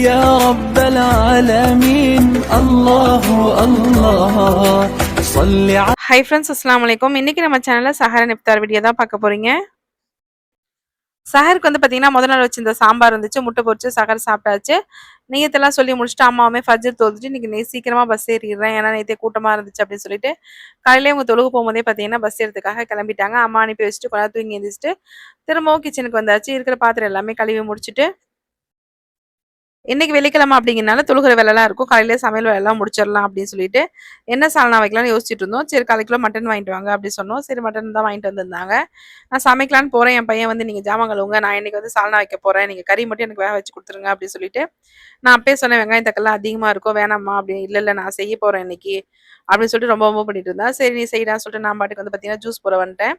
يا رب العالمين الله الله صل على hi friends அஸ்லாம் வலைக்கம் இன்னைக்கு நம்ம சேனலில் சஹரன் இஃப்தார் வீடியோ தான் பார்க்க போறீங்க சஹருக்கு வந்து பார்த்தீங்கன்னா முதல் நாள் வச்சிருந்த சாம்பார் இருந்துச்சு முட்டை பொரிச்சு சஹர் சாப்பிட்டாச்சு நெய்யத்தெல்லாம் சொல்லி முடிச்சுட்டு அம்மாவுமே ஃபஜ்ஜர் தோத்துட்டு இன்னைக்கு நெய் சீக்கிரமாக பஸ் ஏறிடுறேன் ஏன்னா நேற்றே கூட்டமாக இருந்துச்சு அப்படின்னு சொல்லிட்டு காலையிலே அவங்க தொழுகு போகும்போதே பார்த்தீங்கன்னா பஸ் ஏறதுக்காக கிளம்பிட்டாங்க அம்மா அனுப்பி வச்சுட்டு கொஞ்ச நேரம் தூங்கி எழுந்திரிச்சிட்டு திரும்பவும் கிச்சனுக்கு வந்தாச்சு இருக்கிற பாத்திரம் எல்லாமே கழுவி முடிச்சுட்டு இன்னைக்கு வெள்ளிக்கிழமை அப்படிங்கிறனால தொழுகிற வேலைலாம் இருக்கும். காலையில சமையல் வேலைலாம் முடிச்சிடலாம் அப்படின்னு சொல்லிட்டு என்ன சாலனா வைக்கலாம்னு யோசிச்சுட்டு இருந்தோம். சரி காலை கிலோ மட்டன் வாங்கிட்டு வாங்க அப்படின்னு சொன்னோம். சரி மட்டன் தான் வாங்கிட்டு வந்திருந்தாங்க. நான் சமைக்கலான்னு போறேன். என் பையன் வந்து நீங்க ஜாமான் கழுவுங்க. நான் இன்னைக்கு வந்து சாலனா வைக்க போறேன். நீங்க கறி மட்டும் எனக்கு வேக வச்சு கொடுத்துருங்க அப்படின்னு சொல்லிட்டு நான் அப்பயே சொன்னேன் வெங்காயம் தக்கெல்லாம் அதிகமா இருக்கும் வேணாம்மா. அப்படி இல்லை இல்லை நான் செய்ய போறேன் இன்னைக்கு அப்படின்னு சொல்லிட்டு ரொம்ப ரொம்ப பண்ணிட்டு இருந்தேன் சரி நீ செய்யடான்னு சொல்லிட்டு நான் பாட்டுக்கு வந்து பார்த்தீங்கன்னா ஜூஸ் போட வந்துட்டேன்.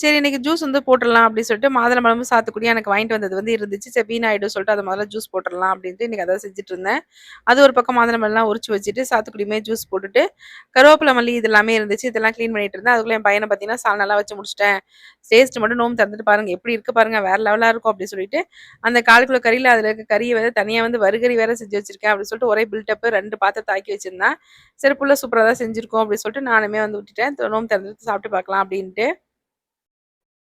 சரி இன்னைக்கு ஜூஸ் வந்து போட்டுடலாம் அப்படின்னு சொல்லிட்டு மாதுளம்பழமும் சாத்துக்குடி எனக்கு வாங்கிட்டு வந்தது வந்து இருந்துச்சு. சரி வீணாயிடும் சொல்லிட்டு அதை முதல்ல ஜூஸ் போட்டுடலாம் அப்படின்ட்டு இன்னைக்கு அதை செஞ்சுட்டு இருந்தேன். அது ஒரு பக்கம் மாதுளம்பழம்லாம் உரிச்சு வச்சுட்டு சாத்துக்குடியுமே ஜூஸ் போட்டுட்டு கருவேப்பிலை மல்லி இது எல்லாமே இருந்துச்சு. இதெல்லாம் க்ளீன் பண்ணிட்டு இருந்தேன். அதுக்குள்ள என் பையனை பார்த்தீங்கன்னா சால் நல்லா வச்சு முடிச்சிட்டேன். டேஸ்ட் மட்டும் நோம்பு தந்துட்டு பாருங்க எப்படி இருக்கு பாருங்க வேற லெவலாக இருக்கும் அப்படின்னு சொல்லிட்டு அந்த காலுக்குள்ள கறியில் அதில் இருக்க கறியை வந்து தனியாக வந்து வறுகறி வேற செஞ்சு வச்சிருக்கேன் அப்படின்னு சொல்லிட்டு ஒரே பில்டப் ரெண்டு பாத்திரம் தாக்கி வச்சிருந்தேன். சரி புள்ள சூப்பராக தான் செஞ்சிருக்கோம் அப்படின்னு சொல்லிட்டு நானுமே வந்து விட்டுட்டேன் நோம்பு திறந்துட்டு சாப்பிட்டு பார்க்கலாம் அப்படின்ட்டு.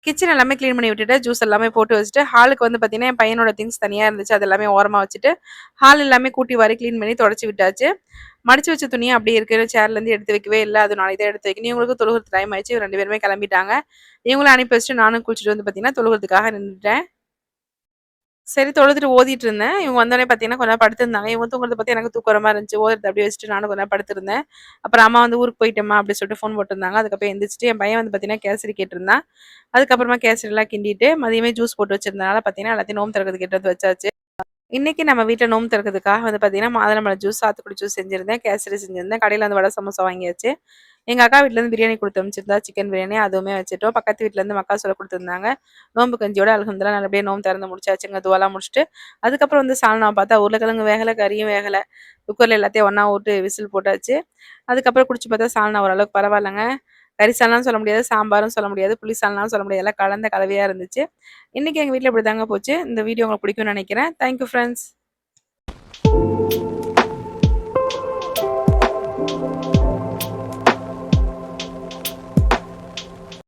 கிச்சன் எல்லாமே க்ளீன் பண்ணி விட்டுட்டு ஜூஸ் எல்லாமே போட்டு வச்சுட்டு ஹாலுக்கு வந்து பார்த்தீங்கன்னா என் பையனோட திங்ஸ் தனியாக இருந்துச்சு. அது எல்லாமே ஓரமாக வச்சுட்டு ஹால் எல்லாமே கூட்டி வாரி க்ளீன் பண்ணி தொடச்சி விட்டாச்சு. மடிச்சு வச்ச துணியை அப்படி இருக்கிற சேர்லேருந்து எடுத்து வைக்கவே இல்லை. அது நாளைக்கு தான் எடுத்து வைக்கணும். இவங்களுக்கு தொழுகிறது டைம் ஆயிடுச்சு. ரெண்டு பேருமே கிளம்பிட்டாங்க. இவங்களும் அனுப்பி வச்சுட்டு நானும் குளிச்சுட்டு வந்து பார்த்தீங்கன்னா தொழுகிறதுக்காக நின்றுட்டேன். சரி தொழுதுட்டு ஓதிட்டு இருந்தேன் இவங்க வந்தோடனே பார்த்தீங்கன்னா கொஞ்சம் படுத்திருந்தாங்க. இவங்க தூங்குறத பற்றி எனக்கு தூக்குற மாதிரி இருந்துச்சு. ஓதுறது அப்படியே வச்சுட்டு நானும் கொஞ்சம் படுத்திருந்தேன். அப்புறம் அம்மா வந்து ஊருக்கு போயிட்டம்மா அப்படி சொல்லிட்டு ஃபோன் போட்டிருந்தாங்க. அதுக்கப்புறம் எந்திரிச்சிட்டு என் பையன் வந்து பார்த்தீங்கன்னா கேசரி கேட்டிருந்தான் அதுக்கப்புறமா கேசரிலாம் கிண்டிட்டு மதியமே ஜூஸ் போட்டு வச்சிருந்தனால பார்த்தீங்கன்னா எல்லாத்தையும் நோம் திறக்கிறது கேட்டது வச்சாச்சு. இன்னைக்கு நம்ம வீட்டில் நோம் திறக்கிறதுக்காக வந்து பார்த்தீங்கன்னா மாதுளம்பழம் ஜூஸ் சாத்துக்குடி ஜூஸ் செஞ்சிருந்தேன். கேசரி செஞ்சிருந்தேன். கடையில் வந்து வடை சமோசா வாங்கியாச்சு. எங்கள் அக்கா வீட்டிலேருந்து பிரியாணி கொடுத்து அமைச்சிருந்தா சிக்கன் பிரியாணி அதுவுமே வச்சுட்டோம். பக்கத்து வீட்டிலேருந்து மக்கா சொல்ல கொடுத்துருந்தாங்க. நோம்பு கஞ்சியோட அலகந்தெல்லாம் நல்லபடியாக நோம்பு திறந்து முடிச்சாச்சுங்க துவலாம் முடிச்சுட்டு. அதுக்கப்புறம் வந்து சால்னா பார்த்தா உருளைக்கிழங்கு வேகலை கறியும் வேகலை. குக்கரில் எல்லாத்தையும் ஒன்றா விட்டு விசில் போட்டாச்சு. அதுக்கப்புறம் குடிச்சு பார்த்தா சால்னா ஓரளவுக்கு பரவாயில்லைங்க. கறி சால்னாலும் சொல்ல முடியாது சாம்பாரும் சொல்ல முடியாது புளி சால்னாலும் சொல்ல முடியாது. எல்லாம் கலந்த கலவையாக இருந்துச்சு. இன்றைக்கி எங்கள் வீட்டில் இப்படி தாங்க போச்சு. இந்த வீடியோ உங்களுக்கு பிடிக்கும்னு நினைக்கிறேன். Thank you friends